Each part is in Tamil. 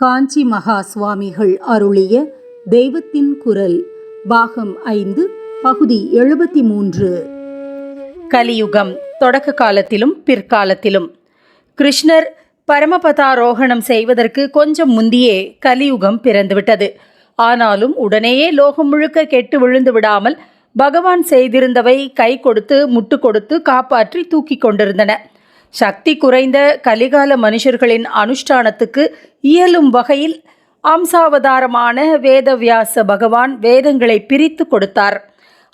காஞ்சி மகா சுவாமிகள் அருளிய தெய்வத்தின் குரல் பாகம் ஐந்து பகுதி எழுபத்தி மூன்று கலியுகம் தொடக்க காலத்திலும் பிற்காலத்திலும். கிருஷ்ணர் பரமபதாரோகணம் செய்வதற்கு கொஞ்சம் முந்தியே கலியுகம் பிறந்துவிட்டது. ஆனாலும் உடனேயே லோகம் முழுக்க கெட்டு விழுந்து விடாமல் பகவான் செய்திருந்தவை கை கொடுத்து முட்டு கொடுத்து காப்பாற்றி தூக்கி கொண்டிருந்தன. சக்தி குறைந்த கலிகால மனுஷர்களின் அனுஷ்டானத்துக்கு இயலும் வகையில் அம்சாவதாரமான வேதவியாச பகவான் வேதங்களை பிரித்து கொடுத்தார்.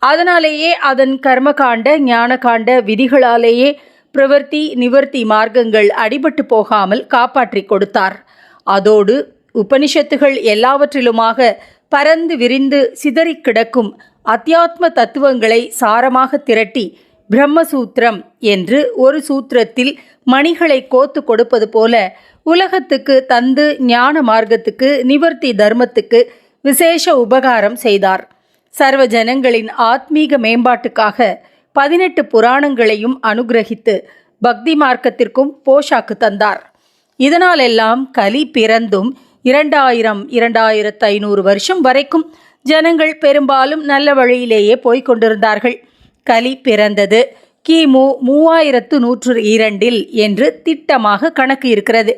அதனாலேயே அதன் கர்மகாண்ட ஞானகாண்ட விதிகளாலேயே பிரவர்த்தி நிவர்த்தி மார்க்கங்கள் அடிபட்டு போகாமல் காப்பாற்றி கொடுத்தார். அதோடு உபனிஷத்துகள் எல்லாவற்றிலுமாக பரந்து விரிந்து சிதறிக் கிடக்கும் அத்தியாத்ம தத்துவங்களை சாரமாக திரட்டி பிரம்மசூத்திரம் என்று ஒரு சூத்திரத்தில் மணிகளை கோத்து கொடுப்பது போல உலகத்துக்கு தந்து ஞான மார்க்கத்துக்கு நிவர்த்தி தர்மத்துக்கு விசேஷ உபகாரம் செய்தார். சர்வ ஜனங்களின் ஆத்மீக மேம்பாட்டுக்காக பதினெட்டு புராணங்களையும் அனுகிரகித்து பக்தி மார்க்கத்திற்கும் போஷாக்கு தந்தார். இதனாலெல்லாம் கலி பிறந்தும் இரண்டாயிரம் இரண்டாயிரத்து ஐநூறு வருஷம் வரைக்கும் ஜனங்கள் பெரும்பாலும் நல்ல வழியிலேயே போய்க் கொண்டிருந்தார்கள். கலி பிறந்தது. கிமு மூவாயிரத்து நூற்று இரண்டில் என்று திட்டமாக கணக்கு இருக்கிறது.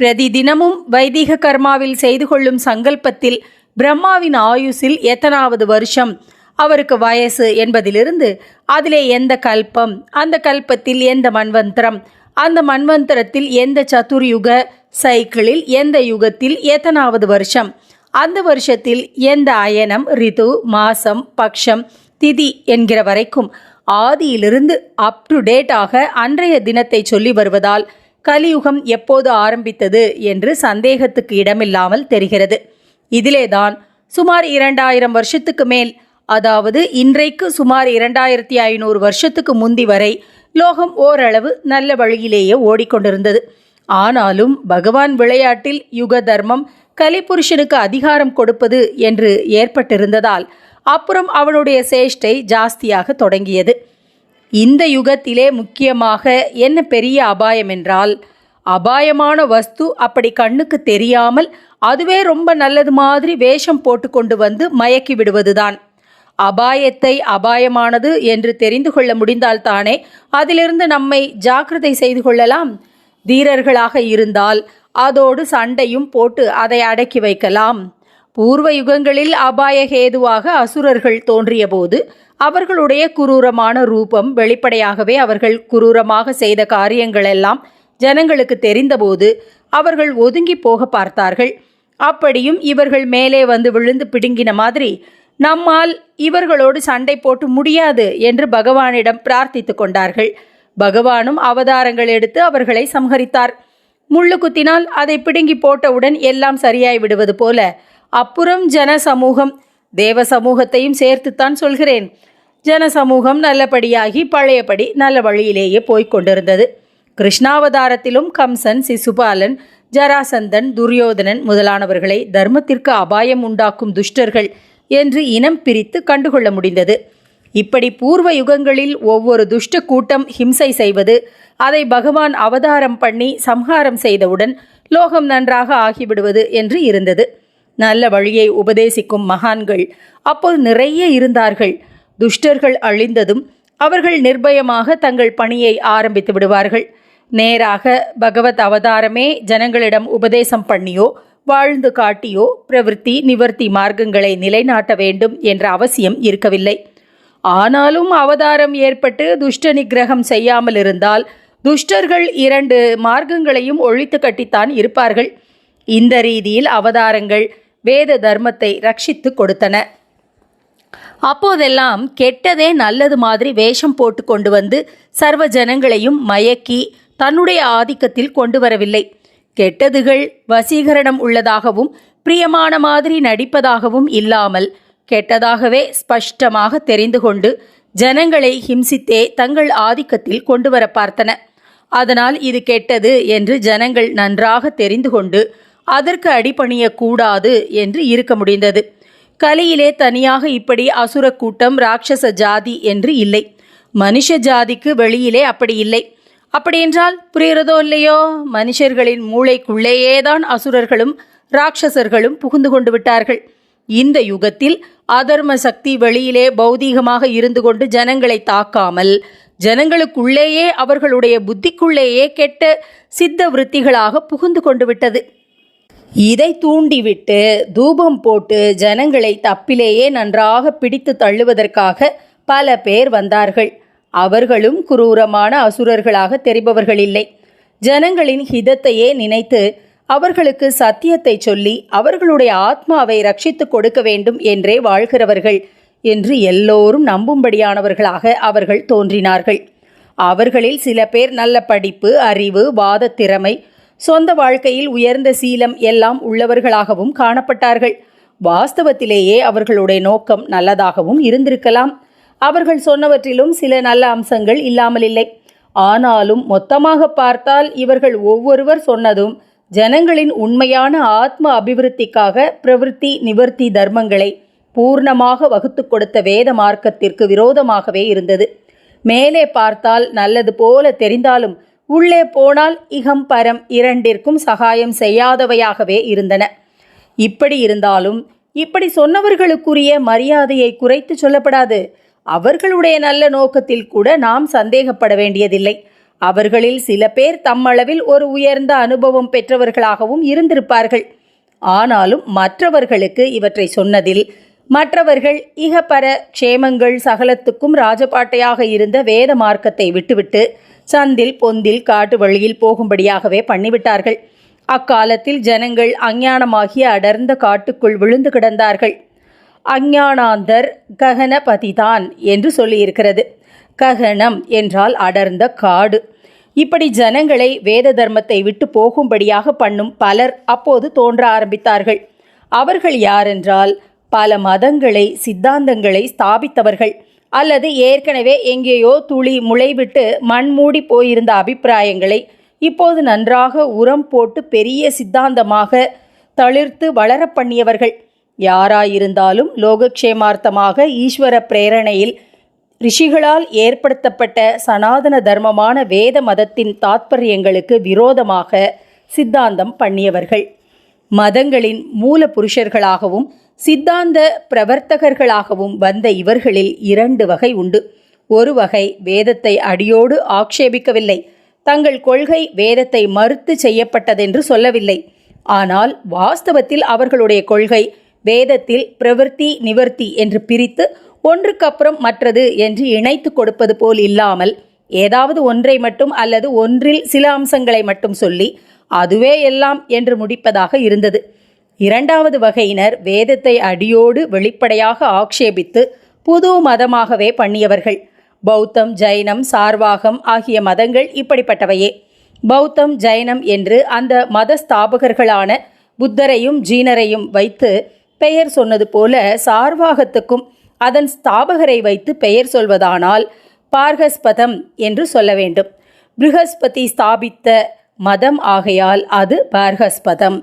பிரதி தினமும் வைதிக கர்மாவில் செய்து கொள்ளும் சங்கல்பத்தில் பிரம்மாவின் ஆயுசில் எத்தனாவது வருஷம்? அவருக்கு வயசு என்பதிலிருந்து அதிலே எந்த கல்பம்? அந்த கல்பத்தில் எந்த மண்வந்திரம் அந்த மண்வந்திரத்தில் எந்த சதுர்யுக சைக்கிளில் எந்த யுகத்தில் எத்தனாவது வருஷம்? அந்த வருஷத்தில் எந்த அயனம் ரிது மாசம் பக்ஷம் திதி என்கிற வரைக்கும் ஆதியிலிருந்து அப் டு டேட்டாக அன்றைய தினத்தை சொல்லி வருவதால் கலியுகம் எப்போது ஆரம்பித்தது என்று சந்தேகத்துக்கு இடமில்லாமல் தெரிகிறது. இதிலேதான் சுமார் இரண்டாயிரம் வருஷத்துக்கு மேல் அதாவது இன்றைக்கு சுமார் இரண்டாயிரத்தி ஐநூறு வருஷத்துக்கு முந்தி வரை லோகம் ஓரளவு நல்ல வழியிலேயே ஓடிக்கொண்டிருந்தது. ஆனாலும் பகவான் விளையாட்டில் யுக தர்மம் கலிபுருஷனுக்கு அதிகாரம் கொடுப்பது என்று ஏற்பட்டிருந்ததால் அப்புறம் அவனுடைய சேஷ்டை ஜாஸ்தியாக தொடங்கியது. இந்த யுகத்திலே முக்கியமாக என்ன பெரிய அபாயம் என்றால் அபாயமான வஸ்து அப்படி கண்ணுக்கு தெரியாமல் அதுவே ரொம்ப நல்லது மாதிரி வேஷம் போட்டு கொண்டு வந்து மயக்கி விடுவதுதான். அபாயத்தை அபாயமானது என்று தெரிந்து கொள்ள முடிந்தால்தானே அதிலிருந்து நம்மை ஜாக்கிரதை செய்து கொள்ளலாம். தீரர்களாக இருந்தால் அதோடு சண்டையும் போட்டு அதை அடக்கி வைக்கலாம். பூர்வ யுகங்களில் அபாய ஹேதுவாக அசுரர்கள் தோன்றியபோது அவர்களுடைய குரூரமான ரூபம் வெளிப்படையாகவே அவர்கள் குரூரமாக செய்த காரியங்களெல்லாம் ஜனங்களுக்கு தெரிந்தபோது அவர்கள் ஒதுங்கி போக பார்த்தார்கள். அப்படியும் இவர்கள் மேலே வந்து விழுந்து பிடுங்கின மாதிரி நம்மால் இவர்களோடு சண்டை போட்டு முடியாது என்று பகவானிடம் பிரார்த்தித்து கொண்டார்கள். பகவானும் அவதாரங்கள் எடுத்து அவர்களை சம்ஹரித்தார். முள்ளு குத்தினால் அதை பிடுங்கி போட்டவுடன் எல்லாம் சரியாய் விடுவது போல அப்புறம் ஜன சமூகம் தேவ சமூகத்தையும் சேர்த்துத்தான் சொல்கிறேன். ஜன சமூகம் நல்லபடியாகி பழையபடி நல்ல வழியிலேயே போய்க் கொண்டிருந்தது. கிருஷ்ணாவதாரத்திலும் கம்சன் சிசுபாலன் ஜராசந்தன் துரியோதனன் முதலானவர்களை தர்மத்திற்கு அபாயம் உண்டாக்கும் துஷ்டர்கள் என்று இனம் பிரித்து கண்டுகொள்ள முடிந்தது. இப்படி பூர்வ யுகங்களில் ஒவ்வொரு துஷ்ட கூட்டம் ஹிம்சை செய்வது அதை பகவான் அவதாரம் பண்ணி சம்ஹாரம் செய்தவுடன் லோகம் நன்றாக ஆகிவிடுவது என்று இருந்தது. நல்ல வழியை உபதேசிக்கும் மகான்கள். அப்போது நிறைய இருந்தார்கள். துஷ்டர்கள் அழிந்ததும் அவர்கள் நிர்பயமாக தங்கள் பணியை ஆரம்பித்து விடுவார்கள். நேராக பகவத் அவதாரமே ஜனங்களிடம் உபதேசம் பண்ணியோ வாழ்ந்து காட்டியோ பிரவிற்த்தி நிவர்த்தி மார்க்கங்களை நிலைநாட்ட வேண்டும் என்ற அவசியம் இருக்கவில்லை. ஆனாலும் அவதாரம் ஏற்பட்டு துஷ்ட நிகிரகம் செய்யாமல் இருந்தால் துஷ்டர்கள் இரண்டு மார்க்கங்களையும் ஒழித்து கட்டித்தான் இருப்பார்கள். இந்த ரீதியில் அவதாரங்கள் வேத தர்மத்தை ரட்சித்து கொடுத்தன. அப்போதெல்லாம் கெட்டதே நல்லது மாதிரி வேஷம் போட்டு கொண்டு வந்து சர்வ ஜனங்களையும் மயக்கி தன்னுடைய ஆதிக்கத்தில் கொண்டு வரவில்லை. கெட்டதுகள் வசீகரணம் உள்ளதாகவும் பிரியமான மாதிரி நடிப்பதாகவும் இல்லாமல் கெட்டதாகவே ஸ்பஷ்டமாக தெரிந்து கொண்டு ஜனங்களை ஹிம்சித்தே தங்கள் ஆதிக்கத்தில் கொண்டு வர பார்த்தன. அதனால் இது கெட்டது என்று ஜனங்கள் நன்றாக தெரிந்து கொண்டு அதற்கு அடிபணியக்கூடாது என்று இருக்க முடிந்தது. கலியிலே தனியாக இப்படி அசுர கூட்டம் ராட்சச ஜாதி என்று இல்லை. மனுஷ ஜாதிக்கு வெளியிலே அப்படி இல்லை. அப்படியென்றால் புரிகிறதோ இல்லையோ? மனுஷர்களின் மூளைக்குள்ளேயேதான் அசுரர்களும் ராட்சசர்களும் புகுந்து கொண்டு விட்டார்கள். இந்த யுகத்தில் அதர்ம சக்தி வெளியிலே பௌதீகமாக இருந்து கொண்டு ஜனங்களை தாக்காமல் ஜனங்களுக்குள்ளேயே அவர்களுடைய புத்திக்குள்ளேயே கெட்ட சித்த விருத்திகளாக புகுந்து கொண்டு விட்டது. இதை தூண்டிவிட்டு தூபம் போட்டு ஜனங்களை தப்பிலேயே நன்றாக பிடித்து தள்ளுவதற்காக பல பேர் வந்தார்கள். அவர்களும் குரூரமான அசுரர்களாக தெரிபவர்கள் இல்லை ஜனங்களின் ஹிதத்தையே நினைத்து அவர்களுக்கு சத்தியத்தை சொல்லி அவர்களுடைய ஆத்மாவை ரட்சித்து கொடுக்க வேண்டும் என்றே வாழ்கிறவர்கள் என்று எல்லோரும் நம்பும்படியானவர்களாக அவர்கள் தோன்றினார்கள். அவர்களில் சில பேர் நல்ல படிப்பு அறிவு வாத திறமை சொந்த வாழ்க்கையில் உயர்ந்த சீலம் எல்லாம் உள்ளவர்களாகவும் காணப்பட்டார்கள். வாஸ்தவத்திலேயே அவர்களுடைய நோக்கம் நல்லதாகவும் இருந்திருக்கலாம். அவர்கள் சொன்னவற்றிலும் சில நல்ல அம்சங்கள் இல்லாமல் இல்லை. ஆனாலும் மொத்தமாக பார்த்தால் இவர்கள் ஒவ்வொருவர் சொன்னதும் ஜனங்களின் உண்மையான ஆத்ம அபிவிருத்திக்காக பிரவிற்த்தி நிவர்த்தி தர்மங்களை பூர்ணமாக வகுத்து கொடுத்த வேத மார்க்கத்திற்கு விரோதமாகவே இருந்தது. மேலே பார்த்தால் நல்லது போல தெரிந்தாலும் உள்ளே போனால் இகம் பரம் இரண்டிற்கும் சகாயம் செய்யாதவையாகவே இருந்தன. இப்படி இருந்தாலும் இப்படி சொன்னவர்களுக்குரிய மரியாதையை குறைத்து சொல்லப்படாது. அவர்களுடைய நல்ல நோக்கத்தில் கூட நாம் சந்தேகப்பட வேண்டியதில்லை. அவர்களில் சில பேர் தம்மளவில் ஒரு உயர்ந்த அனுபவம் பெற்றவர்களாகவும் இருந்திருப்பார்கள். ஆனாலும் மற்றவர்களுக்கு இவற்றை சொன்னதில் மற்றவர்கள் இகப்பர க்ஷேமங்கள் சகலத்துக்கும் ராஜபாட்டையாக இருந்த வேத மார்க்கத்தை விட்டுவிட்டு சந்தில் பொந்தில் காட்டு வழியில் போகும்படியாகவே பண்ணிவிட்டார்கள். அக்காலத்தில் ஜனங்கள் அஞ்ஞானமாகிய அடர்ந்த காட்டுக்குள் விழுந்து கிடந்தார்கள். அஞ்ஞானாந்தர் ககனபதிதான் என்று சொல்லியிருக்கிறது. ககனம் என்றால் அடர்ந்த காடு. இப்படி ஜனங்களை வேத தர்மத்தை விட்டு போகும்படியாக பண்ணும் பலர் அப்போது தோன்ற ஆரம்பித்தார்கள். அவர்கள் யாரென்றால் பல மதங்களை சித்தாந்தங்களை ஸ்தாபித்தவர்கள். அல்லது ஏற்கனவே எங்கேயோ துளி முளைவிட்டு மண் மூடி போயிருந்த அபிப்பிராயங்களை இப்போது நன்றாக உரம் போட்டு பெரிய சித்தாந்தமாக தளிர்த்து வளர பண்ணியவர்கள். யாராயிருந்தாலும் லோகக்ஷேமார்த்தமாக ஈஸ்வர பிரேரணையில் ரிஷிகளால் ஏற்படுத்தப்பட்ட சனாதன தர்மமான வேத மதத்தின் தாத்பரியங்களுக்கு விரோதமாக சித்தாந்தம் பண்ணியவர்கள். மதங்களின் மூல புருஷர்களாகவும் சித்தாந்த பிரவர்த்தகர்களாகவும் வந்த இவர்களில் இரண்டு வகை உண்டு. ஒரு வகை வேதத்தை அடியோடு ஆக்ஷேபிக்கவில்லை. தங்கள் கொள்கை வேதத்தை மறுத்து செய்யப்பட்டதென்று சொல்லவில்லை. ஆனால் வாஸ்தவத்தில் அவர்களுடைய கொள்கை வேதத்தில் பிரவர்த்தி நிவர்த்தி என்று பிரித்து ஒன்றுக்கப்புறம் மற்றது என்று இணைத்து கொடுப்பது போல் இல்லாமல் ஏதாவது ஒன்றை மட்டும் அல்லது ஒன்றில் சில அம்சங்களை மட்டும் சொல்லி அதுவே எல்லாம் என்று முடிப்பதாக இருந்தது. இரண்டாவது வகையினர் வேதத்தை அடியோடு வெளிப்படையாக ஆக்ஷேபித்து புது மதமாகவே பண்ணியவர்கள். பௌத்தம் ஜைனம் சார்வாகம் ஆகிய மதங்கள் இப்படிப்பட்டவையே. பௌத்தம் ஜைனம் என்று அந்த மத ஸ்தாபகர்களான புத்தரையும் ஜீனரையும் வைத்து பெயர் சொன்னது போல சார்வாகத்துக்கும் அதன் ஸ்தாபகரை வைத்து பெயர் சொல்வதானால் பார்கஸ்பதம் என்று சொல்ல வேண்டும். பிருகஸ்பதி ஸ்தாபித்த மதம் ஆகையால் அது பார்கஸ்பதம்.